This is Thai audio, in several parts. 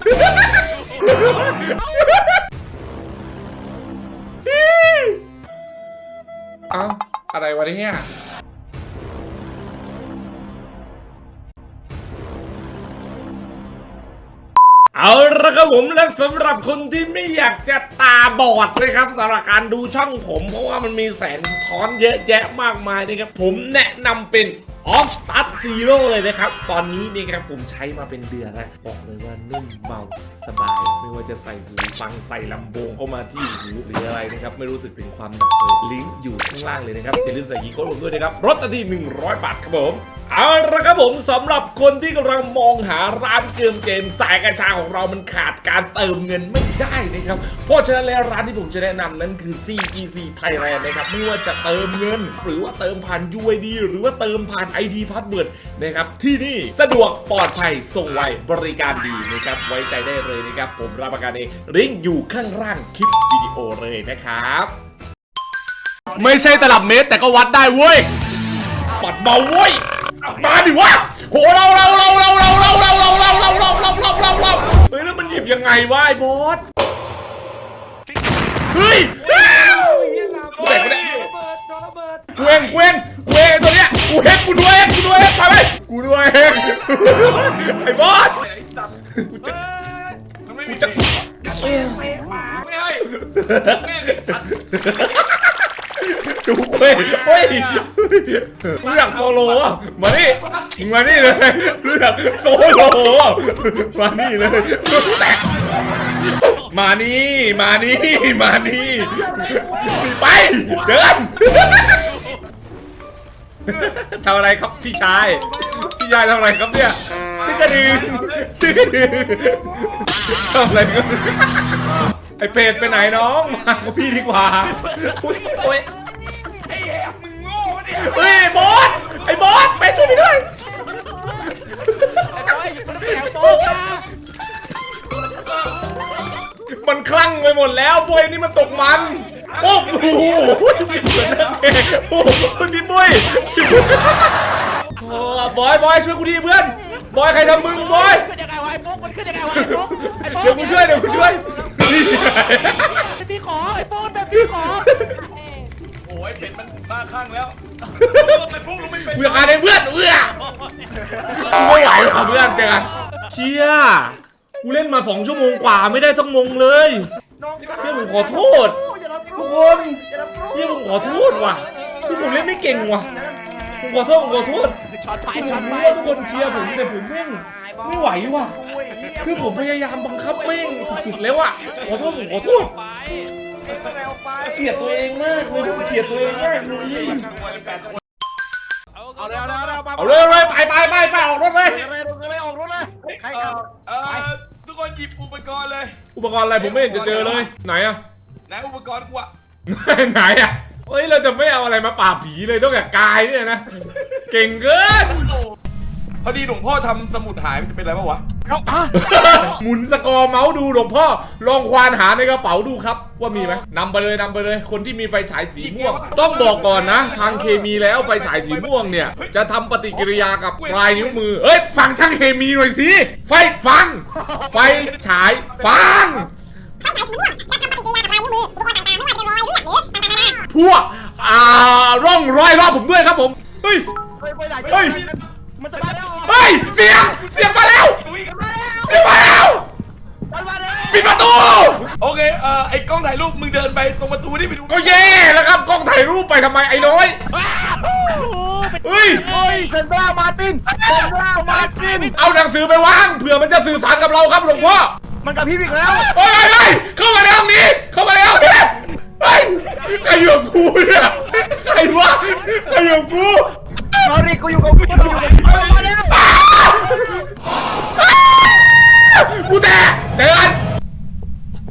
เอ้าอะไรวะเนี่ยเอาละครับผมและสำหรับคนที่ไม่อยากจะตาบอดนะครับสำหรับการดูช่องผม เพราะว่ามันมีแสงสะท้อนเยอะแยะมากมายนะครับผมแนะนำเป็น Off Start Zero เลยนะครับ ตอนนี้นี่ครับผมใช้มาเป็นเดือนแล้วบอกเลยว่านุ่มเบาสบาย ไม่ว่าจะใส่หูฟังใส่ลำโพงเข้ามาที่หูหรืออะไรนะครับ ไม่รู้สึกถึงความหนักเลยลิงก์อยู่ข้างล่างเลยนะครับอย่าลืมใส่กีโค้ดผมด้วยนะครับลดทันที100 บาทครับผมเอาละครับผมสำหรับคนที่กำลังมองหาร้านเกมเกมสายกัญชาของเรามันขาดการเติมเงินไม่ได้นะครับ เพราะฉะนั้นแล้วร้านที่ผมจะแนะนำนั้นคือ CGC Thailand นะครับไม่ว่าจะเติมเงิน หรือว่าเติมผ่าน UID หรือว่าเติมผ่าน ID Password นะครับที่นี่สะดวกปลอดภัยส่งไวบริการดีนะครับไว้ใจได้เลยนะครับผมรับประกันเองลิงก์อยู่ข้างล่างคลิปวิดีโอเลยนะครับไม่ใช่ตลับเมตรแต่ก็วัดได้เว้ย ปัดเบาเว้ย มาดิวะโหเราเราเราเราเราเราเราเราเราเราเราเราเราเราเราเฮ้ยแล้วมันหยิบยังไงวะไอ้บอส เฮ้ยแบกไม่ได้ ระเบิดโดนระเบิดกูเองกูเองกูเองตัวเนี้ยกูเองกูด้วยเองกูด้วยเองไปไปกูด้วยเองไอ้บอสกูจะมันไม่กูมีจะเป๊ะหมาไม่ให้แม่งไอ้สัตว์จูเว้ยเฮ้ยกูอยากโซโล่อะมานี่มึงมานี่เลยกูอยากโซโล่อะมานี่เลยแตก มานี่มานี่มานี่ไปเดินทำอะไรครับพี่ชายพี่ชายทำอะไรครับเนี่ยตึกกระดึงตึกกระดึงทำอะไรครับไอเป็ดไปไหนน้องมากับพี่ดีกว่าอุ๊ยโอ๊ยไอแอบมึงโง่เนี่ยเฮ้ยไอ้บอสไอบอสไปช่วยพี่ด้วยไอบอยอยู่ตรงแถวโต๊ะ มันคลั่งไปหมดแล้วบอยนี่มันตกมัน โอ้โหเหมือนนักเอกโอ้โหพี่บุ้ยโอ้บอยบอยช่วยกูดีเพื่อน บอยใครทำมึงบอยขึ้นยังไงวะไอ้ฟุ๊กมันขึ้นยังไงวะไอ้ฟุ๊กไอ้ฟุ๊กเดี๋ยวกูช่วยเดี๋ยวกูช่วยพี่ขอไอ้ฟุ๊กแบบพี่ขอโอ้ยเป็ดมันบ้าคลั่งแล้วไปพุ่งลงไม่เป็นกูอยากฆ่าในเพื่อนเอื้อกูไม่ไหวหรอกเพื่อนเจอกันเชี่ย กูเล่นมาสองชั่วโมงกว่าไม่ได้สักมงเลยเฮียผมขอโทษทุกคนเฮียผมขอโทษว่ะที่ผมเล่นไม่เก่งว่ะผมขอโทษผมขอโทษช็อตไปผมช็อตไปรู้ว่าทุกคนเชียร์ผมแต่ผมแม่งไม่ไหวว่ะ คือผมพยายามบังคับแม่งสุดๆแล้วอะขอโทษผมขอโทษเกลียดตัวเองมากเลยผมเกลียดตัวเองมากเลยเอาเร็วเร็วเร็วเอาเลยเลยไปไปไปไปออกรถเลย เร็วเร็วเร็วออกรถเลยใครเออบเออ ทุกคนหยิบอุปกรณ์เลย อุปกรณ์อะไรผมไม่เห็นจะเจอเลย ไหนอะไหนอุปกรณ์กูอะ ไหนอะเฮ้ยเราจะไม่เอาอะไรมาปราบผีเลยนอกจากกายเนี่ยนะ เก่งเกิน พอดีหลวงพ่อทำสมุดหายมันจะเป็นอะไรปะวะ เอาอะหมุนสกอร์เมาส์ดูหลวงพ่อ ลองควานหาในกระเป๋าดูครับ ว่ามีไหมนำไปเลยนำไปเลย คนที่มีไฟฉายสีม่วง ต้องบอกก่อนนะ ทางเคมีแล้วไฟฉายสีม่วงเนี่ย จะทำปฏิกิริยากับปลายนิ้วมือ เอ้ยฟังช่างเคมีหน่อยสิ ไฟฟัง ไฟฉายฟังพวกอ่าร่องรอยรอบผมด้วยครับผม เฮ้ย เฮ้ยไปไหนเฮ้ย มันจะมาแล้วเฮ้ยเสียงเสียงมาแล้วเสียงมาแล้วมันมาแล้วปิดประตู โอเคเออไอ้กล้องถ่ายรูปมึงเดินไปตรงประตูนี่ไปดูก็แย่แล้วครับกล้องถ่ายรูปไปทำไมไอ้น้อยเฮ้ยเฮ้ยเซนดรามาร์ตินเซนดรามาร์ติน เอาหนังสือไปวางเผื่อมันจะสื่อสารกับเราครับหลวงพ่อมันกับพี่อีกแล้วเฮ้ยเฮ้ยเฮ้ยเข้ามาในห้องนี้ เข้ามาในห้องนี้เฮ้ยใครอยู่กับกูเนี่ยใครวะใครอยู่กับกู สอรี่กูอยู่กับกูอยู่กับกูมาแล้วอ้าวอ้าวกูแตกเดิน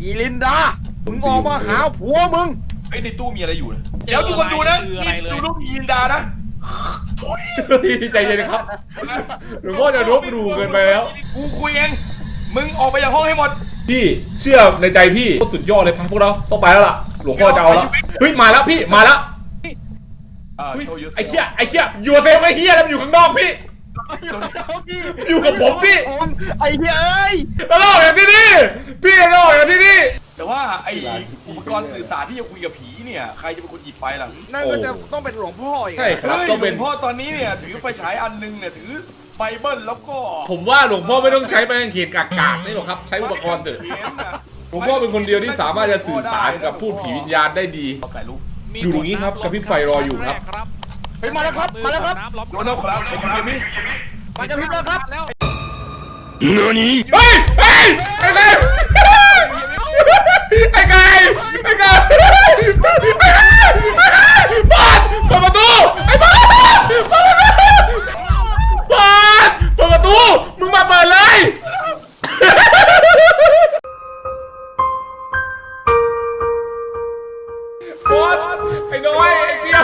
อีลินดา มึงออกมาหาผัวมึง ไอ้ในตู้มีอะไรอยู่นะเดี๋ยวทุกคนดูนะนี่ดูรูปยีนดานะเฮ้ยใจเย็นนะครับหลวงพ่อจะลบหลู่เกินไปแล้ว กูคุยเอง มึงออกไปจากห้องให้หมด พี่เชื่อในใจพี่สุดยอดเลยพะพวกเราต้องไปแล้วล่ะ หลวงพ่อจะเอาแล้ว เฮ้ยมาแล้วพี่มาแล้ว อ่าเฮ้ยโชว์ยูไอ้เหี้ยไอ้เหี้ยยูเซฟไอ้เหี้ยแล้วมันอยู่ข้างนอกพี่อยู่กับผมพี่ไอ้เหี้ยเอ้ยตลอดอย่างที่นี่ พี่ตลอดอย่างที่นี่แต่ว่าไออุปกรณ์สื่อสารที่จะคุยกับผีเนี่ย ใครจะเป็นคนหยิบไปล่ะนั่นก็จะต้องเป็นหลวงพ่ออีกใช่ครับเฮ้ยต้องหลเป็วนงพ่อตอนนี้เนี่ยถือไฟฉายอันหนึงเนี่ยถือไบเบิลแล้วก็ผมว่าหลวงพ่อไม่ต้องใช้ไม้กางเขนกากๆนี่หรอกครับ ใช้อุปกรณ์เถอะ เขียนน่ะหลวงพ่อเป็นคนเดียวที่สามารถจะสื่อสารกับพูดผีวิญญาณได้ดี เอาถ่ายรูป อยู่ตรงนี้ครับกระพริบไฟรออยู่ครับเฮ้ยมาแล้วครับมาแล้วครับโดนเอาครับไอ้คุณเกมมี่มันจะพิษแล้วครับแล้วเฮ้ยเฮ้ยไอ้ไก่ไอ้ไก่ไอ้ไก่ไอ้ไก่บอสเปิดประตูไอ้บอสเปิดประตูบอสเปิดประตูมึงมาเปิดเลย น้อยไอ้เปียว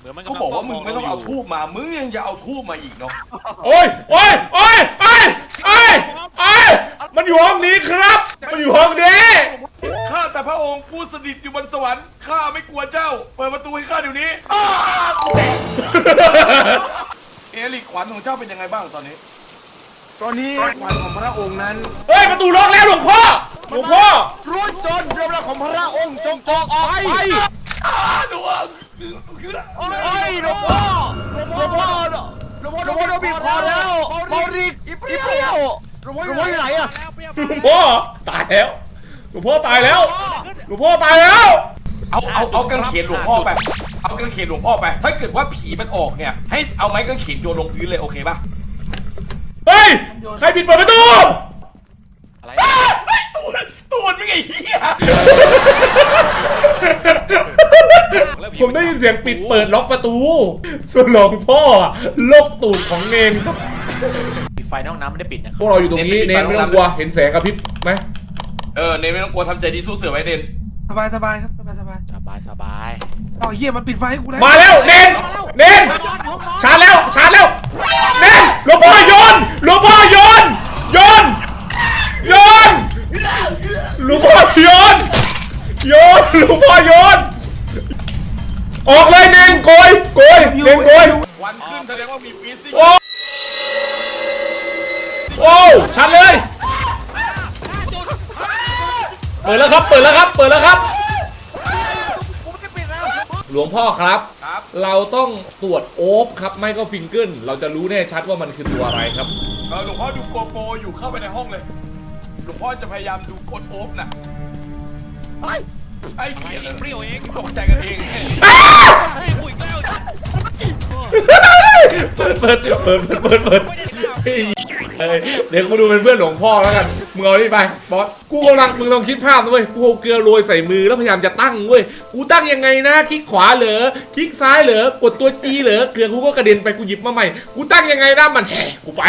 เหมือนมันเขาบอกว่ามึงไม่ต้องเอาทูบมา มึงยังจะเอาทูบมาอีกเนาะโอ้ยโอ้ยโอ้ยโอ้ยโอ้ยโอ้ยมันอยู่ห้องนี้ครับ มันอยู่ห้องนี้ข้าแต่พระองค์ผู้สถิตอยู่บนสวรรค์ข้าไม่กลัวเจ้า เปิดประตูให้ข้าเดี๋ยวนี้อ้ากูแตกเอลิกขวัญของเจ้าเป็นยังไงบ้างตอนนี้ ตอนนี้ขวัญของพระองค์นั้นเฮ้ยประตูล็อกแล้วหลวงพ่อหลวงพ่อรู้จนเรื่องราวของพระองค์จงออกไป อ้าดวงเฮ้ยหลวงพ่อหลวงพ่อหลวงพ่อหลวงพ่อโดนบีบคอแล้วเบาริกอีเปรี้ยวหลวงพ่อหลวงพ่ออยู่ไหนอะแล้วเปรี้ยวหลวงพ่อตายแล้วหลวงพ่อตายแล้วหลวงพ่อตายแล้ว เอาเอาเอากางเขนหลวงพ่อไป เอากางเขนหลวงพ่อไป ถ้าเกิดว่าผีมันออกเนี่ย ให้เอาไม้กางเขนโยนลงพื้นเลยโอเคป่ะเฮ้ย ใครปิดเปิดประตูอะไรอ้าไอ้ตูนตูนไม่ไงเหี้ย ผมได้ยินเสียงปิดเปิดล็อกประตู ส่วนหลวงพ่อลกตูดของเนงครับไฟในห้องน้ำไม่ได้ปิดนะพวกเราอยู่ตรงนี้เนนไม่ต้องกลัวเห็นแสงกระพริบไหมเออเนยไม่ต้องกลัวทำใจดีสู้เสือไว้เดนสบายสบายครับสบายสบายสบายสบายเอาเฮียมันปิดไฟให้กูแล้วมาแล้วเนนเนนชาร์จแล้วชาร์จแล้วเนนหลวงพ่อโยนหลวงพ่อโยนโยนโยนหลวงพ่อโยนโยนหลวงพ่อโยน ออกเลยเนนโกยโกยเนนโกยวันขึ้นแสดงว่ามีฟีซิ่งโอ้โอ้ชัดเลยเปิดแล้วครับ เปิดแล้วครับ เปิดแล้วครับ หลวงพ่อครับครับ เราต้องตรวจโอ๊บครับไม่ก็ฟิงเกิลเราจะรู้แน่ชัดว่ามันคือตัวอะไรครับเออหลวงพ่อดูโกโปรอยู่เข้าไปในห้องเลย หลวงพ่อจะพยายามดูกดโอ๊บน่ะไอ้ ไอ้เหี้ยเอเปรี้ยวเองตกใจกันเองให้กูอีกแล้วเปิดเปิดเปิดเปิดเปิดเฮ้ยเดี๋ยวกูดูเป็นเพื่อนหลวงพ่อแล้วกัน มึงเอานี่ไปบอสกูกำลังมึงลองคิดภาพนะเว้ย กูเอาเกลือโรยใส่มือแล้วพยายามจะตั้งเว้ย กูตั้งยังไงนะ คลิกขวาเหรอ คลิกซ้ายเหรอ กดตัวจีเหรอ เกลือกูก็กระเด็นไปกูหยิบมาใหม่ กูตั้งยังไงนะมันแห่กูไป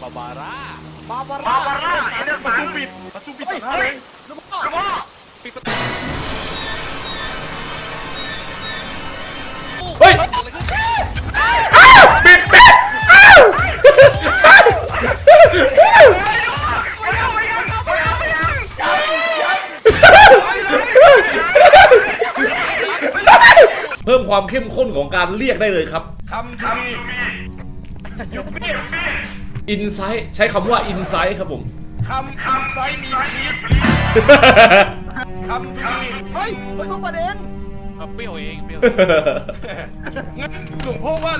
บาบาร่าประตูปิดประตูปิด ต่อหน้าเลยเฮ้ย อ้าวปิดปิดอ้าวเพิ่มความเข้มข้นของการเรียกได้เลยครับ คำทูมียุบเบี้ยอินไซต์ใช้คำว่าอินไซต์ครับผม คำอินไซด์มีพีสคำทูมีเฮ้ยไม่ต้องประเด็นเปรี้ยวเองเปรี้ยวงั้นหลวงพ่อว่า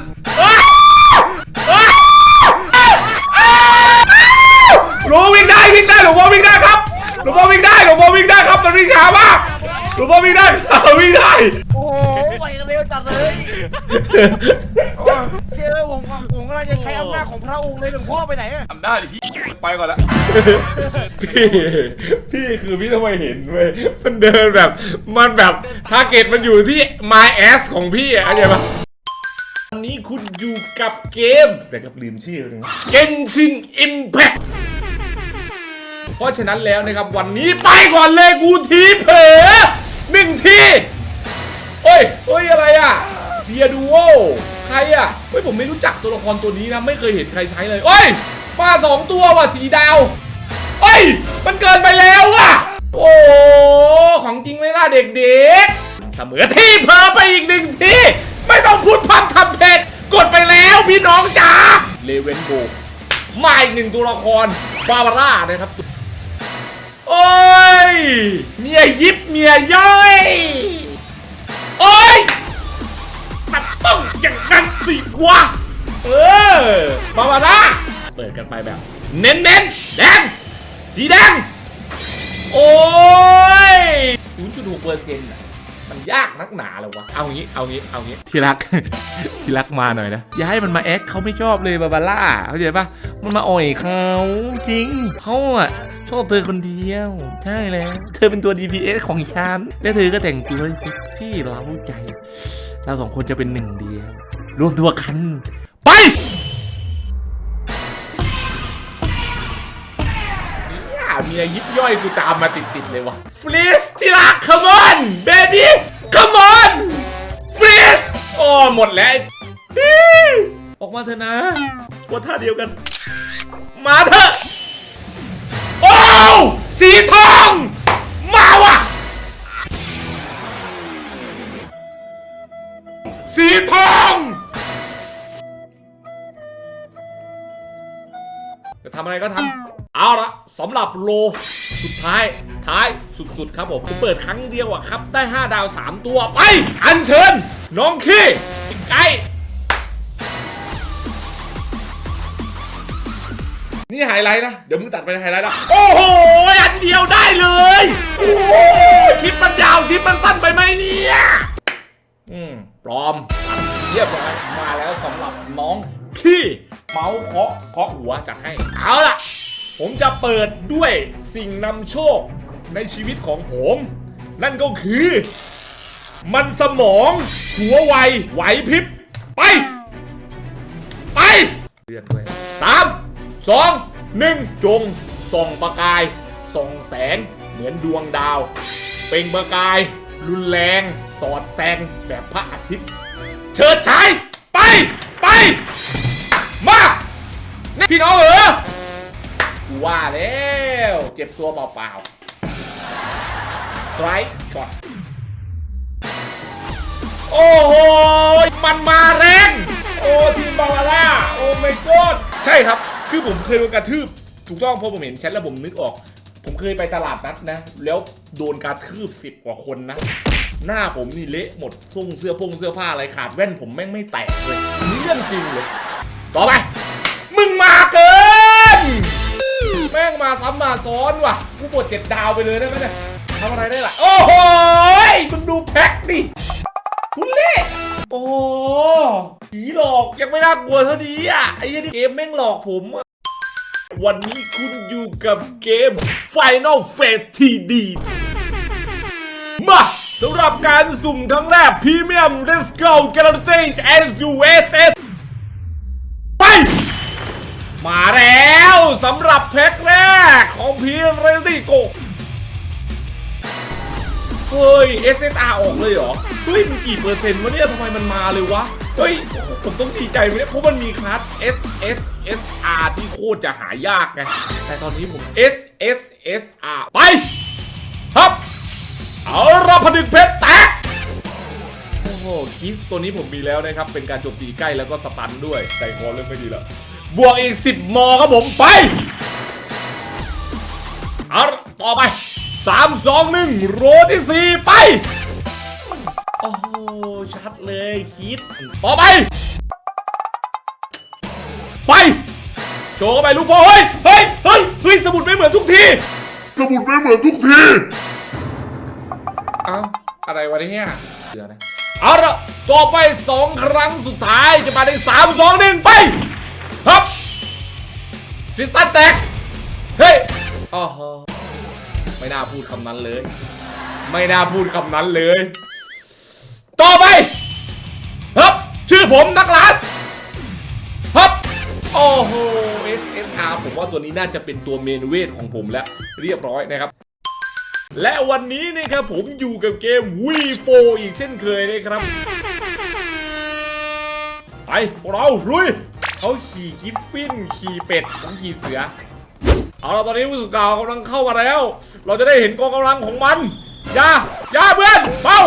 หลวงพ่อวิ่งได้วิ่งได้หลวงพ่อวิ่งได้ครับหลวงพ่อวิ่งได้หลวงพ่อวิ่งได้ครับมันวิ่งช้ามากหลวงพ่อวิ่งได้วิ่งได้โอ้โหไหวกันเร็วจัดเลย เชื่อผมผมกำลังจะใช้อำนาจของพระองค์เลยหลวงพ่อไปไหนอะทำได้ดิพี่ไปก่อนละพี่ พี่คือพี่ทำไมเห็นเว้ย มันเดินแบบ มันแบบทาร์เก็ตมันอยู่ที่ my ass ของพี่อะเข้าใจปะวันนี้คุณอยู่กับเกมแต่กับลืมชื่อเลยเกนชินอิมแพคเพราะฉะนั้นแล้วนะครับวันนี้ไปก่อนเลยกูทีเผลอหนึ่งที โอ้ยเฮ้ยอะไรอะ เบียดูโอใครอะเฮ้ยผมไม่รู้จักตัวละครตัวนี้นะไม่เคยเห็นใครใช้เลยเอ้ยมาสองตัวว่ะสีดาวเอ้ยมันเกินไปแล้วอะ โอ้ของจริงไม่ล่าเด็กๆ เสมอที่เพิ่มไปอีกหนึ่งทีไม่ต้องพูดพับทำเพ็ดกดไปแล้วพี่น้องจ๋าเลเวนโบมาอีกหนึ่งตัวละครบาบาร่านะครับโอ้ยเมียยิบเมียย่อย โอ้ย มันต้องอย่างนั้นสิวะ เออบาบาร่าเปิดกันไปแบบ เน้นเน้นแดง สีแดง โอ้ย 0.6เปอร์เซ็นต์ะมันยากนักหนาเลยวะ เอางี้ เอางี้ เอางี้ ที่รัก ที่รักมาหน่อยนะ อย่าให้มันมาแอคเขาไม่ชอบเลยบาบาร่า เข้าใจปะมันมาอ่อยเขาจริง เขาอะชอบเธอคนเดียว ใช่แล้ว เธอเป็นตัว DPS ของฉัน และเธอก็แต่งตัวเซ็กซี่เราใจ เราสองคนจะเป็นหนึ่งเดียวรวมตัวกัน ไปเนี่ยเมียยิบย่อยกูตามมาติดๆเลยวะฟรีสที่รัก come on baby come on ฟรีสโอ้หมดแล้วอี๋ออกมาเถอะนะว่าท่าเดียวกัน มาเถอะ โอ้วสีทองำอะไรก็ทำเอาละสำหรับโลสุดท้ายท้ายสุดๆครับผมผมเปิดครั้งเดียวอะครับ ได้ 5 ดาว 3 ตัวไป อัญเชิญ น้องขี้ไก่นี่ไฮไลท์นะ เดี๋ยวมึงตัดไปไฮไลท์นะโอ้โห อันเดียวได้เลย โอ้โหคลิปมันยาวคลิปมันสั้นไปไหมเนี่ยอืมปลอมเรียบร้อยมาแล้วสำหรับน้องขี้ เมาส์เคาะเคาะหัวจัดให้ เอาล่ะ ผมจะเปิดด้วยสิ่งนำโชคในชีวิตของผม นั่นก็คือ มันสมอง หัวไวไหวพริบ ไป ไปเลื่อนด้วยสามสองหนึ่งจงส่องประกายส่องแสงเหมือนดวงดาว เปล่งประกาย รุนแรง สอดแซงแบบพระอาทิตย์ เชิดฉายไป ไป มานี่พี่น้องเหรอกูว่าแล้วเจ็บตัวเปล่าๆสไลด์ช็อตโอ้โห มันมาแรงโอ้ทีมบาวาร่าโอ้ไม่กดใช่ครับ คือผมเคยโดนกระทืบ ถูกต้องเพราะผมเห็นแชทแล้วผมนึกออก ผมเคยไปตลาดนัดนะ แล้วโดนกระทืบสิบกว่าคนนะ หน้าผมนี่เละหมดทุ่งเสื้อพงเสื้อผ้าอะไรขาดแว่นผมแม่งไม่แตกเลยเรื่องจริงเลย ต่อไป มึงมาเกิน แม่งมาซ้ำมาซ้อนว่ะ กูปวดเจ็ดดาวไปเลยได้ไหมเนี่ยทำอะไรได้ล่ะ โอ้โหยมึงดูแพ็คดิทุณเล่โอ้ผีหลอกยังไม่น่ากลัวเท่านี้อะ ไอ้เหี้ยนี่เกมแม่งหลอกผม วันนี้คุณอยู่กับเกม Final Fate TD มาสำหรับการสุ่มครั้งแรกพรีเมียม Let's Go Galaxy SUSS มาแล้วสำหรับแพ็คแรกของพีเรติโกเฮ้ย SSR ออกเลยเหรอ เฮ้ย มันกี่เปอร์เซ็นต์วะเนี่ยทำไมมันมาเลยวะ เฮ้ย ผมต้องดีใจไหมเนี่ยเพราะมันมีคลาส SSSR ที่โคตรจะหายากไง แต่ตอนนี้ผม SSSR ไปครับเอาละผนึกเพชรแตกโอ้โหคิสตัวนี้ผมมีแล้วนะครับ เป็นการโจมตีใกล้แล้วก็สตันด้วยใจคอเริ่มไม่ดีแล้ว บวกอีก 10มอครับผมไปเอาละต่อไป 3 2 1 โรที่ 4 ไป โอ้โห ชัดเลยคิด ต่อไป ไป โชว์เข้าไปลูกพ่อเฮ้ย เฮ้ย เฮ้ย เฮ้ย สมุดไม่เหมือนทุกที สมุดไม่เหมือนทุกทีเอ้าอะไรวะเนี่ยเดือนะเอาละต่อไป 2 ครั้งสุดท้ายจะมาใน3 2 1 ไปครับ คริสตันแตก เฮ้ยอ๋อไม่น่าพูดคำนั้นเลย ไม่น่าพูดคำนั้นเลย ต่อไปครับชื่อผมนักลาสครับโอ้โห SSR ผมว่าตัวนี้น่าจะเป็นตัวเมนเวทของผมแล้ว เรียบร้อยนะครับและวันนี้นะครับผมอยู่กับเกม V4 อีกเช่นเคยนะครับ ไปพวกเราลุยเขาขี่กิฟฟินขี่เป็ดผมขี่เสือ เอาละตอนนี้ผู้สื่อข่าวกำลังเข้ามาแล้ว เราจะได้เห็นกองกำลังของมันอย่าอย่าเพื่อนเป้า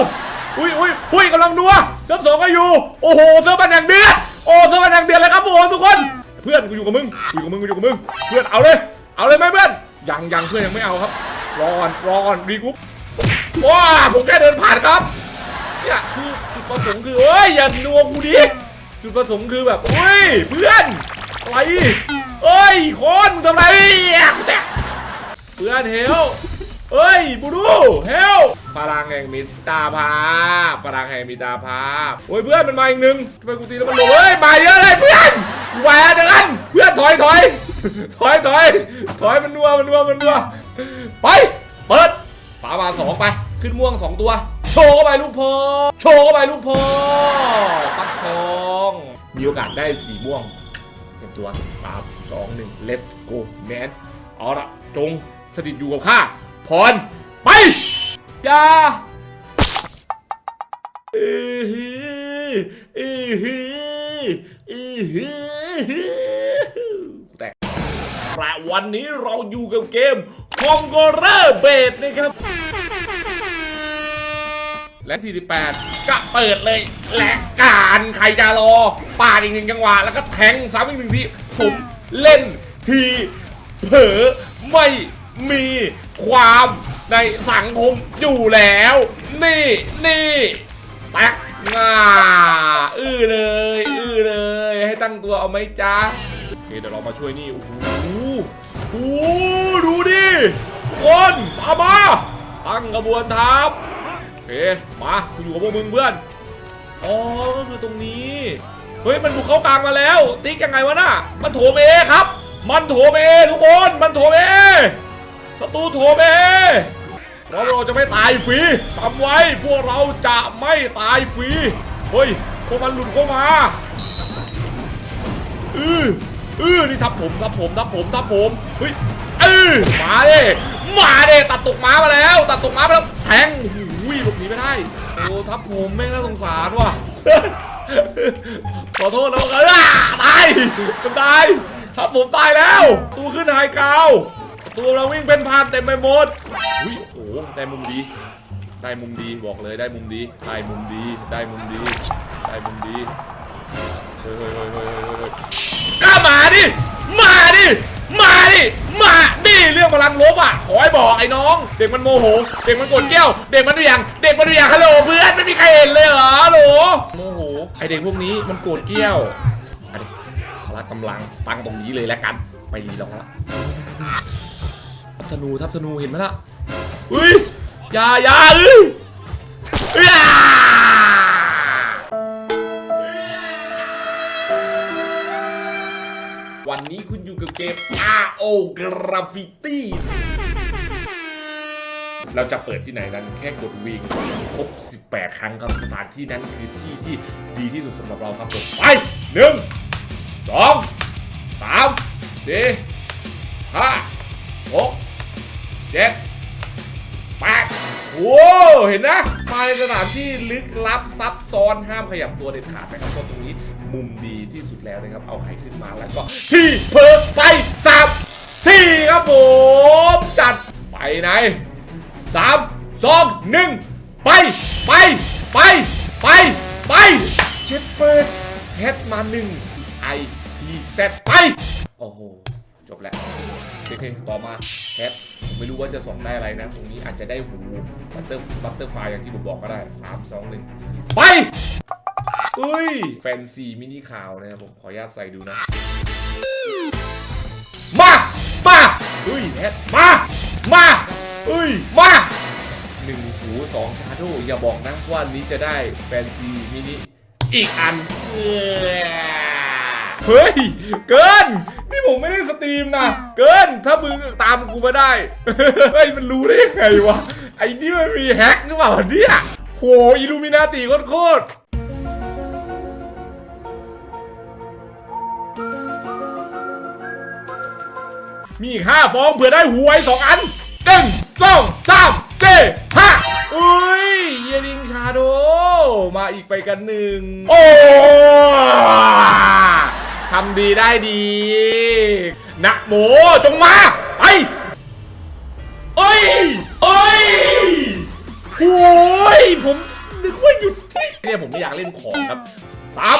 อุ้ยอุ้ยอุ้ยกำลังนัวเซิร์ฟสองก็อยู่ โอ้โหเซิร์ฟมันอย่างเดือดโอ้เซิร์ฟมันอย่างเดือดเลยครับผมทุกคน เพื่อนกูอยู่กับมึงกูอยู่กับมึงกูอยู่กับมึง เพื่อนเอาเลย เอาเลยไหมเพื่อนยังยังเพื่อนยังไม่เอาครับ รอก่อนรอก่อนรีกุ๊ปว้าผมแค่เดินผ่านครับเนี่ยคือจุดประสงค์คือเอ้ยอย่านัวกูดิ จุดประสงค์คือแบบเฮ้ยเพื่อนอะไรเอ้ยคนมึงทำไรเพื่อนเฮลเอ้ยบูดูเฮลพลังแห่งมิตรภาพพลังแห่งมิตรภาพโอ้ยเพื่อนมันมาอีกหนึ่งทำไมกูตีแล้วมันลงเฮ้ยมาเยอะเลยเพื่อนแหวนเดียวกันเพื่อนถอยถอยถอยถอยถอยมันนัวมันนัวมันนัวไปเปิดฝามาสองไปขึ้นม่วงสองตัว โชว์เข้าไปลูกพ่อโชว์เข้าไปลูกพ่อฟักทองมีโอกาสได้สีม่วงเตรียมตัวสามสองหนึ่ง let's go man เอาละจงสถิตอยู่กับข้าพรไปอย่าอือหืออือหืออือหือแต่วันนี้เราอยู่กับเกมคอมโกเรอร์เบดนะครับ และ48ก็เปิดเลย และการใครจะรอปาดอีกหนึ่งจังหวะ แล้วก็แทงซ้ำอีกหนึ่งทีผมเล่นทีเผลอไม่มีความในสังคมอยู่แล้ว นี่นี่แตกง่าอื้อเลย อื้อเลย ให้ตั้งตัวเอาไหมจ๊ะโอเคเดี๋ยวเรามาช่วยนี่ โอ้โหโอ้โหดูดิคนตามา ตั้งกระบวนทัพ มากูอยู่กับพวกมึงเพื่อนอ๋อก็คือตรงนี้ เฮ้ยมันบุกเข้ากลางมาแล้ว ติ๊กยังไงวะน่ะ มันโถเอครับ มันโถเอทุกคนมันโถเอศัตรูโถเอเพราะเราจะไม่ตายฟรีจำไว้พวกเราจะไม่ตายฟรีเฮ้ยพวกมันหลุดเข้ามาอืออือนี่ทับผมทับผมทับผมทับผมเฮ้ยอือมาเด้มาเด้ตัดตกม้ามาแล้ว ตัดตกม้ามาแล้วแทง หูยหลบหนีไม่ได้ โอ้ทับผมแม่งน่าสงสารว่ะ ขอโทษแล้วกันตายมันตายทับผมตายแล้วตัวขึ้นไฮเกราตัวเราวิ่งเป็นพันเต็มไปหมด อุ้ยโอ้โหได้มุมดี ได้มุมดีบอกเลยได้มุมดี ได้มุมดี ได้มุมดี ได้มุมดี เฮ้ยเฮ้ยเฮ้ยเฮ้ยเฮ้ยเฮ้ยก็มาดิ มาดิ มาดิ มา เรื่องพลังลบอะขอให้บอกไอ้น้อง เด็กมันโมโห เด็กมันกดแก้ว เด็กมันเรียงเด็กมันเรียงฮัลโหลเพื่อนไม่มีใครเห็นเลยเหรอฮัลโหลโมโหไอเด็กพวกนี้มันโกรธแก้วมาดิพละกำลังตั้งตรงนี้เลยแล้วกัน ไปรีหรอกละทับธนูทับธนูเห็นไหมล่ะเฮ้ยอย่าอย่าเอ้ย วันนี้คุณอยู่กับเกม RO Graffiti เราจะเปิดที่ไหนนั้นแค่กดวิ่งครบ 18 ครั้งครับสถานที่นั้นคือที่ที่ดีที่สุดสำหรับเราครับผมไปหนึ่งสองสามสี่ห้าหกเจ็ดแปดโว้เห็นนะมาในสถานที่ลึกลับซับซ้อนห้ามขยับตัวเด็ดขาดนะครับเพราะตรงนี้มุมดี ที่สุดแล้วนะครับ เอาใครขึ้นมาแล้วก็ที่เพอไปสามที่ครับผมจัดไปไหนสามสองหนึ่งไป ไป ไป ไป ไปเช็ดเปิดแฮดมาหนึ่งไอทีแซดไป โอ้โห จบแล้วโอเคต่อมาแฮดผมไม่รู้ว่าจะส่องได้อะไรนะ ตรงนี้อาจจะได้หูบัตเตอร์บัตเตอร์ไฟอย่างที่ผมบอกก็ได้สามสองหนึ่งไป อุ้ย แฟนซีมินิข่าวนะครับผมขออนุญาตใส่ดูนะ มา มาอุ้ยแฮดมา มาอุ้ย มาหนึ่งหูสองชาโดอย่าบอกนะว่านี้จะได้แฟนซีมินิอีกอันเอ้อเฮ้ย เกิน นี่ผมไม่ได้สตรีมนะ เกิน ถ้ามึงตามกูมาได้ เฮ้ย มันรู้ได้ยังไงวะ ไอ้นี่มันมีแฮกหรือเปล่าเนี่ยโหอิลูมินาติโคตร มีอีกห้าฟองเผื่อได้หวยสองอันหนึ่งสองสามสี่ห้าอุ้ยเยลิงชาโด มาอีกไปกันหนึ่งโอ้ทำดีได้ดี นะโมจงมาไปเอ้ยเอ้ยโอ้ยผมนึกว่าหยุดที่เนี่ยผมไม่อยากเล่นของครับสาม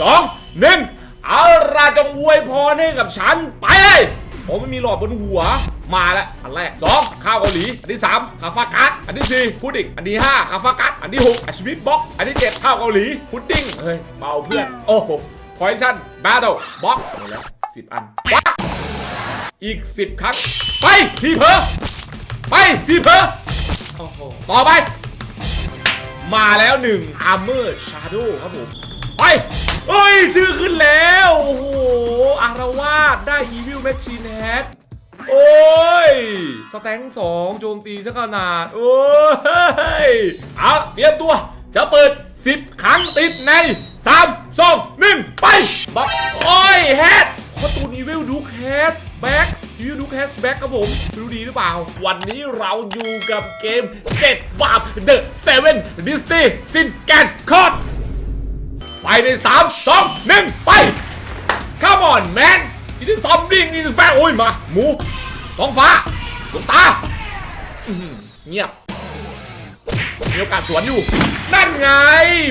สองหนึ่งเอาราจงอวยพรให้กับฉันไปเลย ผมไม่มีหลอดบนหัว มาแล้วอันแรกสองข้าวเกาหลี อันที่สามคาฟากัสอันที่สี่พุดดิ้ง อันที่ห้าคาฟากัสอันที่หกอาชวิตบ็อก อันที่เจ็ดข้าวเกาหลี พุดดิ้ง เฮ้ยเบาเพื่อน โอ้โหพอยชั่นบา t ต e บ็อกหมดแล้วสิบอันว้าอีกสิบครั้ง ไปทีเพอไปทีเพอโอ้โหต่อไป มาแล้วหนึ่ง Armor Shadow ครับผม ไปเอ้ย ชื่อขึ้นแล้ว Evil Machine Head โอ้ย สแต็งสองโจมตีซะขนาด โอ้ยเอาเตรียมตัว จะเปิด 10 ครั้งติดใน 3 2 1 ไปบักโอ้ยแฮดคอตูนอีวิลดูแคสแบ็กอีวิลดูแคสแบ็กครับผมรู้ดีหรือเปล่า วันนี้เราอยู่กับเกม 7 บาป The Seven Disney Sin Can c o d ไปใน 3 2 1 ไป Come on man อีนี่ซอมดิ้งนี่แฟโอ้ยมาหมูท้องฟ้าดวงตาเงียบมีโอกาสสวนอยู่ นั่นไง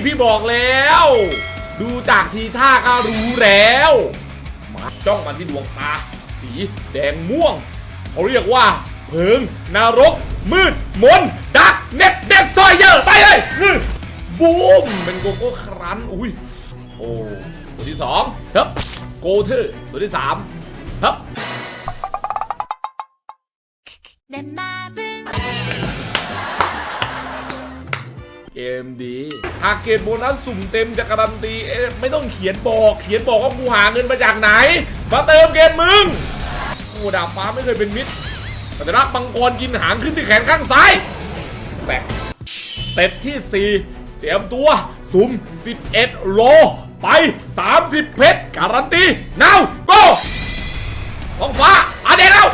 พี่บอกแล้ว ดูจากทีท่าก็รู้แล้วมาจ้องมาที่ดวงตา สีแดงม่วง เขาเรียกว่าเพิงนรก มืด มนดักเน็ตเดสทอยเยอร์ไปเลยบูมเป็นโกโก้ครันอุ้ย โอ้ ตัวที่สองครับ โกเทอร์ตัวที่สามครับเดมมาบึกมดีหากเกณโบนัสสุ่มเต็มจะการันตีเอ๊ไม่ต้องเขียนบอก เขียนบอกว่ากูหาเงินมาจากไหน มาเติมเกณฑ์มึงกูดาบฟ้าไม่เคยเป็นมิตรสัญลักษณ์บังกรกินหางขึ้นที่แขนข้างซ้ายแบกเต็ดที่ 4 เตรียมตัวสุ่ม 11 โล ไป 30 เพชรการันตี now go ท้องฟ้าอาเดนแล้ว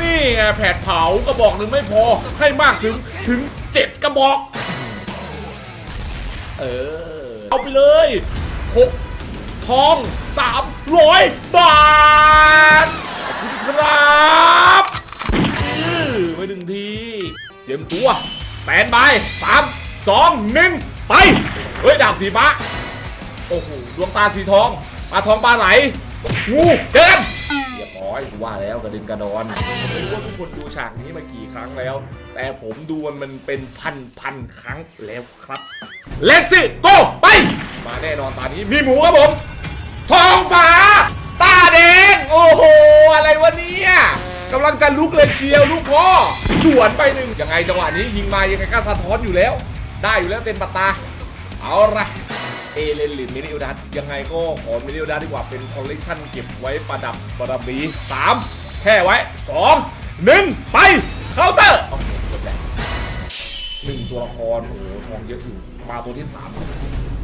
นี่ไงแผดเผากระบอกหนึ่งไม่พอให้มากถึงถึง7กระบอก เออ เอาไปเลยหกทองสามร้อยบาท ขอบคุณครับออไปหนึ่งทีเตรียมตัวแตนบายสามสองหนึ่งไป เฮ้ยดาบสีฟ้า โอ้โหดวงตาสีทองปลาทองปลาไหลงูเดินเรียบร้อยว่าแล้วกระดึงกระดอนไม่รู้ว่าทุกคนดูฉากนี้มากี่ครั้งแล้ว แต่ผมดูมันมันเป็นพันพันครั้งแล้วครับเลตสิโกไป มาแน่นอนตอนนี้มีหมูครับผม ทองฟ้า ตาแดง โอ้โห อะไรวะเนี่ยกำลังจะลุกเลยเชียวลูกพ่อสวนไปหนึ่งยังไงจังหวะนี้ยิงมายังไงก็สะท้อนอยู่แล้ว ได้อยู่แล้วเต็มปัตตา เอาละ เอเลนหรือมินิโอดัสยังไงก็ขอมินิโอดัสดีกว่าเป็นคอลเลกชันเก็บไว้ประดับบารมีสามแช่ไว้สองหนึ่งไปเคาน์เตอร์โอเคจบแล้วหนึ่งตัวละครโอ้โหทองเยอะอยู่มาตัวที่สาม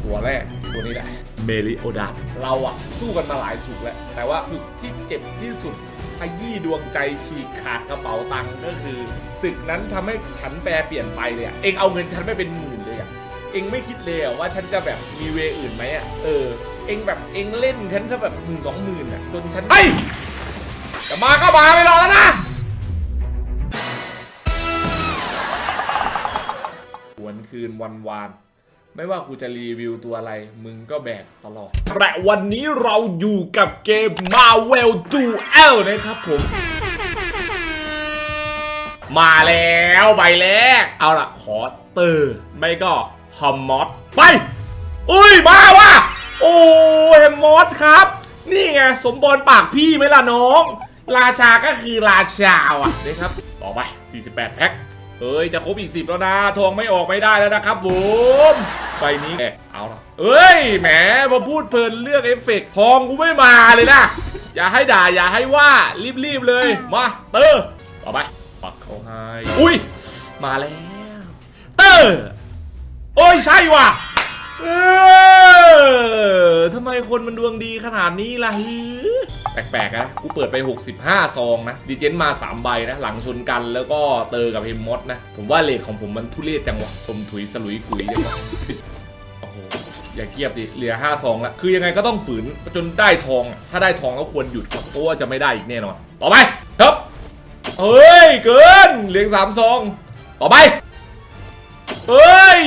ตัวแรกตัวนี้แหละเมลิโอดัสเราอะสู้กันมาหลายสุกแล้ว แต่ว่าสุดที่เจ็บที่สุดขยี้ดวงใจฉีกขาดกระเป๋าตังค์ก็คือศึกนั้นทำให้ฉันแปรเปลี่ยนไปเลยอะเองเอาเงินฉันไม่เป็นหมื่น เลยอะเองไม่คิดเลยอะว่าฉันจะแบบมีเวย์อื่นไหมอะเออ เองแบบเองเล่นฉันซะแบบหมื่นสองหมื่นอะจนฉันไปจะมาก็มาไม่รอแล้วนะหวนคืนวันวานไม่ว่ากูจะรีวิวตัวอะไร มึงก็แบกตลอด แต่วันนี้เราอยู่กับเกม Marvel Duel นะครับผม มาแล้วใบแรก เอาล่ะ ขอเตอร์ ไม่ก็ ฮอมมอสไป อุ้ย มาว่ะ โอ้เฮมมอสครับ นี่ไง สมบรปากพี่ไหมล่ะน้อง ราชาก็คือราชาว่ะนี่ครับ ต่อไป 48 แพ็คเอ้ย จะครบอีก 10 แล้วนะ ทองไม่ออกไม่ได้แล้วนะครับผมใบนี้เอาละเอ้ย แหมพอพูดเพลินเรื่องเอฟเฟกต์ทองกูไม่มาเลยนะ อย่าให้ด่าอย่าให้ว่ารีบๆเลย มาเตอร์ต่อไป ปักเขาให้ อุ้ย มาแล้ว เตอร์ โอ้ยใช่ว่ะเออทำไมคนมันดวงดีขนาดนี้ล่ะแปลกๆนะกูเปิดไป 65 ซองนะดีเจนมา 3 ใบนะ หลังชนกันแล้วก็เตอกับเฮมมอสนะ ผมว่าเลทของผมมันทุเรศจังวะผมถุยสลุยกุยจังวะโอ้โหอย่าเกียบดิ เหลือ 5 ซองละ คือยังไงก็ต้องฝืนจนได้ทองอะถ้าได้ทองแล้วควรหยุดเพราะว่าจะไม่ได้อีกแน่นอน ต่อไปครับเฮ้ย เกิน เหลือสามซอง ต่อไปเฮ้ย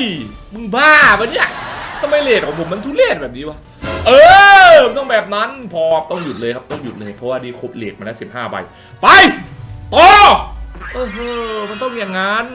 มึงบ้าปะเนี่ยทำไมเลทของผมมันทุเรศแบบนี้วะ เออต้องแบบนั้นพอต้องหยุดเลยครับต้องหยุดเลยเพราะว่าดีครบเลทมาแล้วสิบห้าใบ ไปต่อเออมันต้องอย่างนั้น